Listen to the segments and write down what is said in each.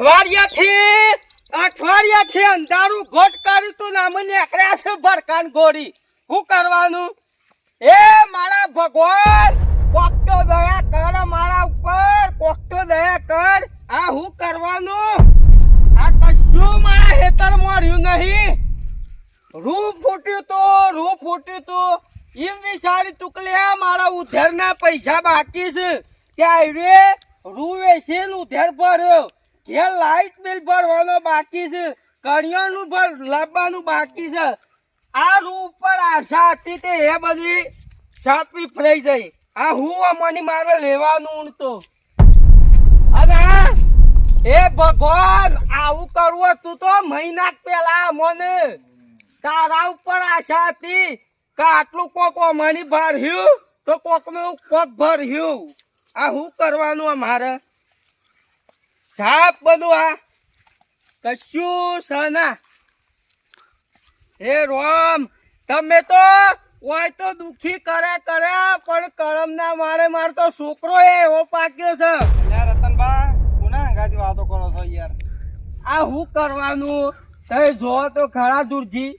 અઠવાડિયાથી અઠવાડિયાથી અંધારું ઘોટ કર્યું તું નામ નીકળ્યા છે ભરકાન ગોળી. શું કરવાનું? એ મારા ભગવાન કોક તો દયા કર મારા ઉપર કોક તો દયા કર. આ હું કરવાનું? આ કશું મારા હેતર મર્યું નહીં. રૂ ફૂટ્યું તો રૂ ફૂટ્યું તો. એમ વિચારી તુકલ્યા મારા ઉધેરના પૈસા બાકી છે. ત્યાં રે રૂ વેચીને ઉધેર ભર્યો. ઘેર લાઇટ બિલ ભરવાનો બાકી છે. કરિયાનું ભર, લાવવાનું બાકી છે. આ રૂ ઉપર આશા હતી તે એ બધી સાતવી ફરાઈ જઈ આ હું મને મારે લેવાનું ઊણતો અને એ ભગવાન, આવું કરવું હતું તો મહિના પેલા મને તારા ઉપર આશા હતી કે આટલું કોક અમારી ભર્યું તો કોકનું કોક ભર્યું આ શું કરવાનું અમારે? સાપ બધું આ. કશું છે ના હે રોમ તમે તો હોય તો દુખી કરે કરે પણ કરમ ના મારે માર તો છોકરો એ એવો પાક્યો છે. યાર રતનબા કોના અંગાથી વાતો કરો છો યાર? આ શું કરવાનું? તમે જો તો ખરા દૂરજી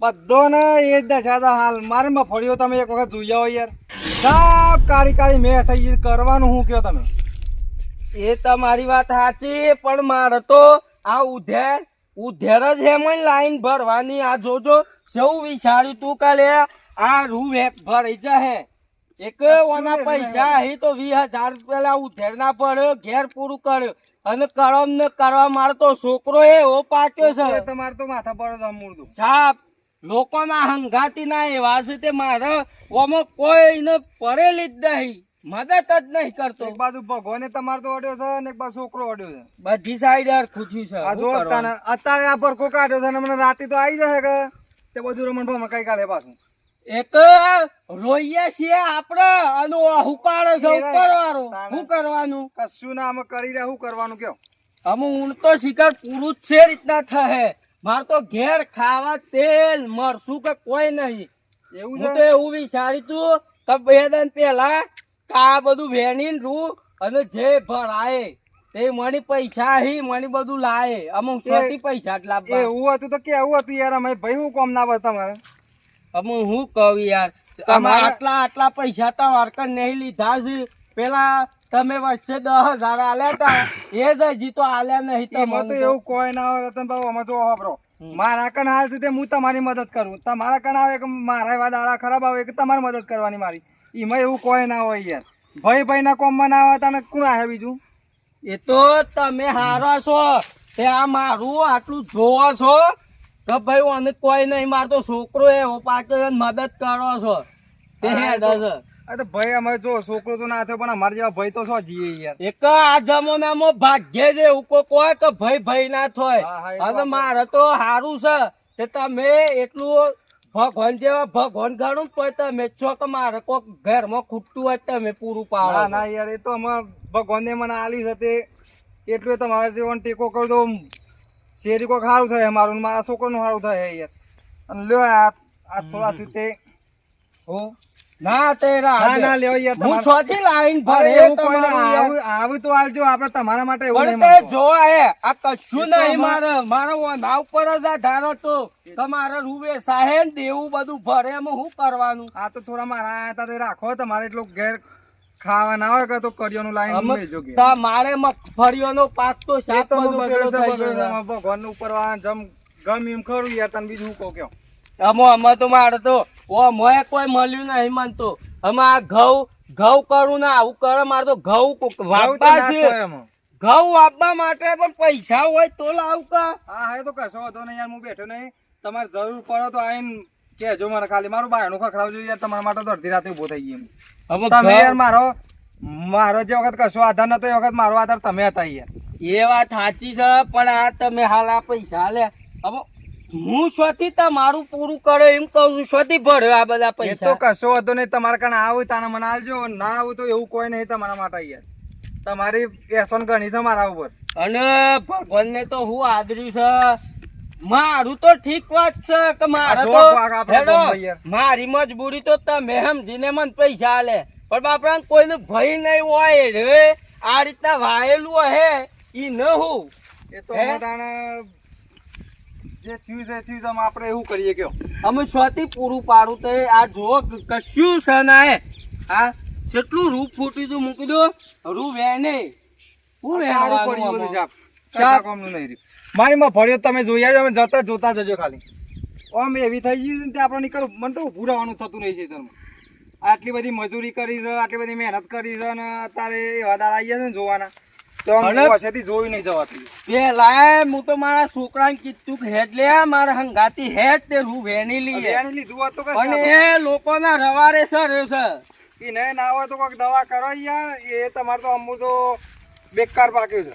બધો ને એ જ દશા હાલ. મારે મફળીઓ તમે એક વખત જોઈ આવો યાર. સાપ કાળી કાળી મેં થઈ કરવાનું હું કયો તમે? એ તમારી વાત સાચી પણ મારે તો આ ઉધેર ઉધેર જ એમ લાઈન ભરવાની. આ જોજો સૌ વિચાર્યું તું કાલે આ રૂ એક ભરાઈ જાય એક ઓના પૈસા અહીં તો વીસ હજાર રૂપિયા ઉધેર ના ભર્યો ઘેર પૂરું કર્યો. અને કરમ ને કરવા મારે તો છોકરો એવો પાક્યો એ છે તમારે તો માથા પર જ સાપ લોકોના હંગાતી ના એવા છે તે મારે ઓમાં કોઈને પડેલી જ નહીં. મદદ જ નહીં કરતો. એક બાજુ ભગવાને તમારે તો અડ્યો છે અને એક બાજુ છોકરો અડ્યો છે. બધી સાઈડ હરખું ખૂચ્યું છે. આ જો? તને અત્યારે આ પરકો કાઢ્યો છે અને મને રાતે તો આવી જશે કે? તે બધું રમણ ભમણ કઈ કાલે પાછું. એક રોઈએ છીએ આપણે અને આહુ પાડે છે ઉપર વાળો શું કરવાનું? કશું ના અમે કરી રહ્યા શું કરવાનું કયો? અમે ઊણ તો શિકાર પૂરું જ છે રીતના થશે માર તો ઘેર ખાવા તેલ મરશું કે કોઈ નહીં. એવું તો એવું વિચારી તું કે બે દિન પેલા આ બધું વેણીને રૂ અને જે ભરાય તે મણી પૈસા હી મણી બધું લાય. અમુક છોટી પૈસા લાવવા. એવું હતું તો કેવું હતું યાર? અમે ભાઈ હું કોમ ના તમારે? અમુક હું કહું યાર તમે તમારે- આટલા આટલા પૈસા તો વારકર નહીં લીધા છે પેલા તમે વર્ષે દસ હજાર આલ્યા હતા એ જ હજી તો આલ્યા નહીં એમાં તો એવું કોઈ ના હોય રતન બાબુ અમે તો વાપરો. મારા કણ હાલ સુધી હું તમારી મદદ કરું. તમારા કન આવે કે મારા એવા દાડા ખરાબ આવે કે તમારે મદદ કરવાની મારી. એમાં એવું કોઈ ના હોય યાર. ભાઈ ભાઈ ના કોમમાં ના આવે તને કોણ આવે બીજું? એ તો તમે હારા છો. તે આ મારું આટલું જોવો છો? કે ભાઈ અને કોઈ નહીં મારતો છોકરો એ પાછળ મદદ કરો છો. તે હેડ છે. આ ભાઈ અમે જો છોકરો તો ના થયો પણ અમારા જેવા ભાઈ તો શું જીએ યાર? એક આ જમાનામાં ભાગ્ય છે એવું કોઈ કે ભાઈ ભાઈ ના થાય અને મારે તો સારું છે. કે તમે એટલું ભગવાન જેવા ભગવાન ગણું તો તમે છો કે મારે કોક ઘરમાં ખૂટતું હોય તમે પૂરું પાડો ના યાર એ તો અમે ભગવાનને મને આલી હતી એટલું તમારા તમારે જેવો ટેકો કરી દો શેરી કોક સારું થાય અમારું મારા છોકરાનું સારું થાય યાર. અને લ્યો આ આ થોડા તે. હો. ના તેરા ના ના યાર હું લાઈન એવું કોઈ. આવું આવું તો આલજો આપણે તમારા માટે એવું નહીં તે માનતો. આ કશું નહીં મારે મારો વાંધા ઉપર જ આધાર હતો તમારે રૂવે સાહે દેવું બધું ભરે એમાં શું કરવાનું આ તો થોડા મારા આયા હતા રાખો તમારે એટલું ઘેર ખાવા ના હોય કે તો કરિયાનું લાઈન લેજો ઘેર. મારે મગફળીઓનો પાક તો સાત તો ભગવાનનું ઉપર જમ ગમ એમ ખરું યાર તને બીજું કહું કયો અમો અમે તો મારે તો ઓ મોય કોઈ મળ્યું નહીં માનતો અમે આ ઘઉં ઘઉં કરું ના આવું કરે મારે તો ઘઉં વાપવા છે. ઘઉં વાપવા માટે પણ પૈસા હોય તો લાવું કા? હા હા તો કશો વાંધો નહીં યાર હું બેઠો નહીં. તમારે જરૂર પડે તો આઈને કેજો મને ખાલી. મારું બાયણું ખખડાવજો યાર તમારા માટે તો અડધી રાતે ઊભો થઈ ગઈ હવે તમે યાર મારો મારો જે વખત કશો આધાર નતો એ વખત મારો આધાર તમે હતા યાર. એ વાત સાચી છે પણ આ તમે હાલ આ પૈસા લે. હવે હું સ્વતી તમારું પૂરું કરે એમ કહું છું. સ્વતી ભરે આ બધા પૈસા તો કશો હતો નહીં. તમારે કણ આવું તાને મને આવજો ના આવું તો એવું કોઈ નહીં તમારા માટે યાર તમારી એસોન ઘણી છે મારા ઉપર. અને ભગવાનને તો હું આદર્યું છે. મારું તો ઠીક વાત છે કે મારે તો. મારી મજબૂરી તો તમે સમજીને મને પૈસા આલે. પણ બાપરા કોઈને ભય નહીં હોય રે. આ રીતના વાયેલું હે. ઈ ન હું એ તો જે થયું છે થયું છે આપણે એવું કરીએ કયો. અમે સ્વાતી પૂરું પાડું તો આ જો કશું છે ના હા કેટલું રૂપ ફૂટી તું મૂકી દો રૂ વેને હું સારું પડી ગયું? સાપ નહીં રહ્યું. મારી માં ભર્યો તમે જોયા જ અમે જતા જોતા જજો ખાલી. આમ એવી થઈ ગઈ છે ને તે આપણે નીકળ. મને તો ઊભું રહેવાનું થતું નહીં છે તમે આટલી બધી મજૂરી કરી છે આટલી બધી મહેનત કરી છે અને અત્યારે એવા દાડા આવી ગયા છે ને જોવાના. જોયું નહીં જવાતી. પેલા હું તો મારા છોકરાને કીધું કે હેડ લે મારા હંગાતી હેડ તે હું કઈ પણ નહોતું. એ લોકોના રવારે સર છે. નહીં ના હોય તો કોઈક દવા કરો યાર. એ તમારે તો અમુ તો બેકાર પાક્યું છે.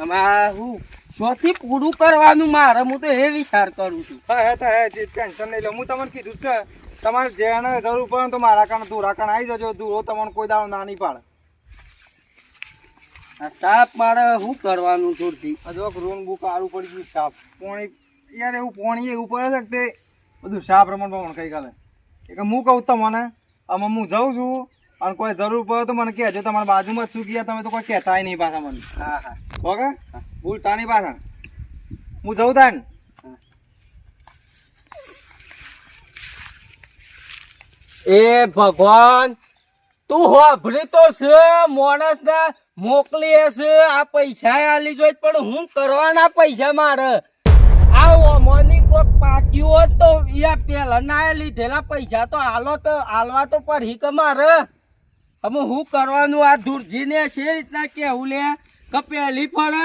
આમાં હું શોથી પૂરું કરવાનું મારે હું તો એ વિચાર કરું છું. હા હે તો હે ટેન્શન નહીં લો. હું તમને કીધું છે તમારે જેને જરૂર પડે તો મારા કારણે દૂર કારણે આવી જજો. દૂરો તમને કોઈ દાડો ના નહીં પાડે. આ સાપ મારે શું કરવાનું જોરથી અજોક રોન બુક આડું પડી ગયું સાપ. પોણી યાર એવું પોણી એવું પડે છે તે બધું સાપ રમણ પમણ કઈ કાલે. એટલે હું કહું તમને આમાં હું જાઉં છું અને કોઈ જરૂર પડે તો મને કહેજો તમારા બાજુમાં જ શું ગયા તમે તો કોઈ કહેતાય નહીં પાછા મને. હા હા. ઓકે ભૂલતા નહીં પાછા. હું જઉં તાન. એ ભગવાન તું હોભરી તો છે માણસ ને મોકલી છે, આ પૈસા આલી જોઈ, પણ હું કરવાના પૈસા મારે? આ મની કોક પાક્યું હોત તો યા પેલા ના લીધેલા પૈસા તો હાલો તો હાલવા તો પડી કે મારે? હવે હું કરવાનું? આ ધુરજીને છે રીતના કેવું લે? કે પહેલી ફળે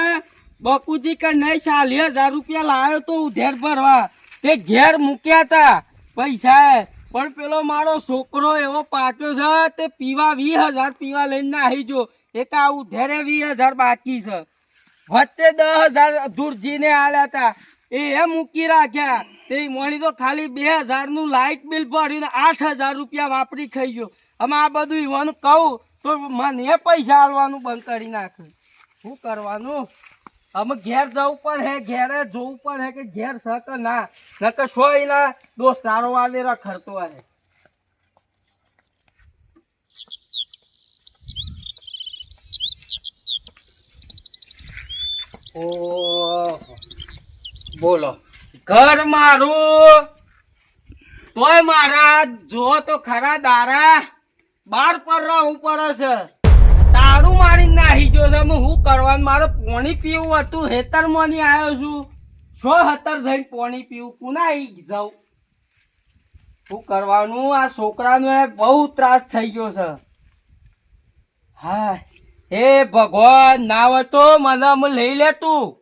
બકુજી કે નહીં ચાલી હજાર રૂપિયા લાવ્યો તો ઉધેર ભરવા. તે ઘેર મૂક્યા હતા પૈસા પણ પેલો મારો છોકરો એવો પાક્યો છે, તે પીવા વીસ હજાર પીવા લઈને નાહી જો એક આવું ધેરે વીસ હજાર બાકી છે. વચ્ચે દસ હજાર ધૂરજીને આલ્યા હતા એ એ મૂકી રાખ્યા. તે મળી તો ખાલી બે હજારનું લાઇટ બિલ ભરીને આઠ હજાર રૂપિયા વાપરી ખાઈ ગયો. અમે આ બધું ઈવાનું કહું તો મને પૈસા આલવાનું બંધ કરી નાખ્યું શું કરવાનું? અમે ઘેર જવું પણ હે, ઘેરે જોવું પણ હે કે ઘેર છે કે ના? નકર શો એના દોસ્તારો આવે ખરતો હે. ઓ બોલો, ઘર મારું? તોય મારા જો તો ખરા દારા બાર પર રહું પડે છે. તારું મારી નાહી જો છે. હું કરવાનું? મારે પાણી પીવું હતું. હેતરની આવ્યો છું. છો હતર જઈને પાણી પીવું? પુના જાઉં? શું કરવાનું? આ છોકરાનો બહુ ત્રાસ થઈ ગયો છે. હા હે ભગવાન, ના હોય મને લઈ લે તું.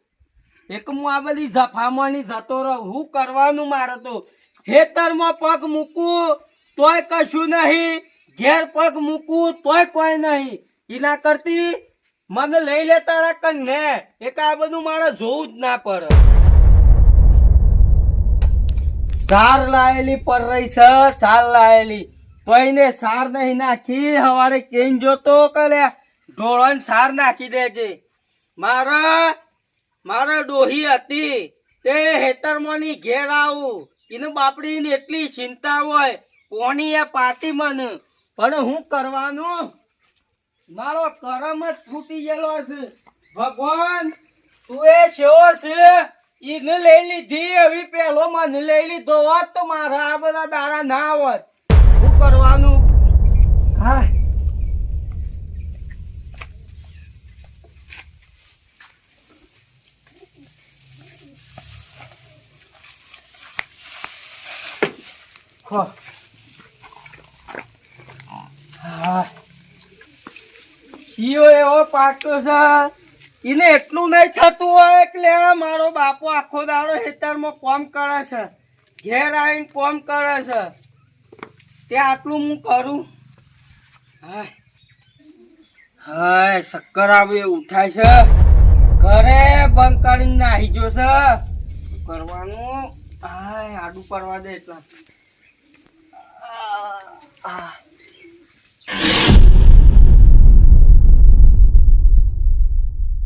એક હું આ બધી જફામણી જતો રહું. હું કરવાનું મારે તો? ખેતરમાં પગ મૂકું તોય કશું નહીં. ઘેર પગ મૂકું તોય કોઈ નહીં. એના કરતી મને લઈ લેતા રાખ ને એક આ બધું મારે જોવું જ ના પડે. સાર લાયેલી પર રહી છે, સાર લાયેલી. તો એને સાર નહીં નાખી, હવારે કેન જોતો કલે. ઢોળણ સાર નાખી દેજે. મારા મારા ડોહી હતી. તે હેતરમાંની ઘેર આવું. એને બાપડીની એટલી ચિંતા હોય. કોની એ પાતી મને. પણ હું કરવાનું? મારો કરમ જ તૂટી ગયેલો છે ભગવાન, તું એ છેવો છે? ઈને લઈ લીધી, હવે પેલો મને લઈ લીધો હોત તો મારા આ બધા દારા ના હોત. શું કરવાનું? હા ખો હા શિયો એવો પાકતો છે. એને એટલું નહીં થતું હોય એટલે મારો બાપો આખો દાડો ખેતરમાં કોમ કરે છે. ઘેર આવીને કોમ કરે છે. તે આટલું હું કરું? હા હા શક્કર આવે ઉઠાય છે. ઘરે બંધ કરીને નાહી જો છે. કરવાનું? હા આડું પડવા દે એટલા. આ.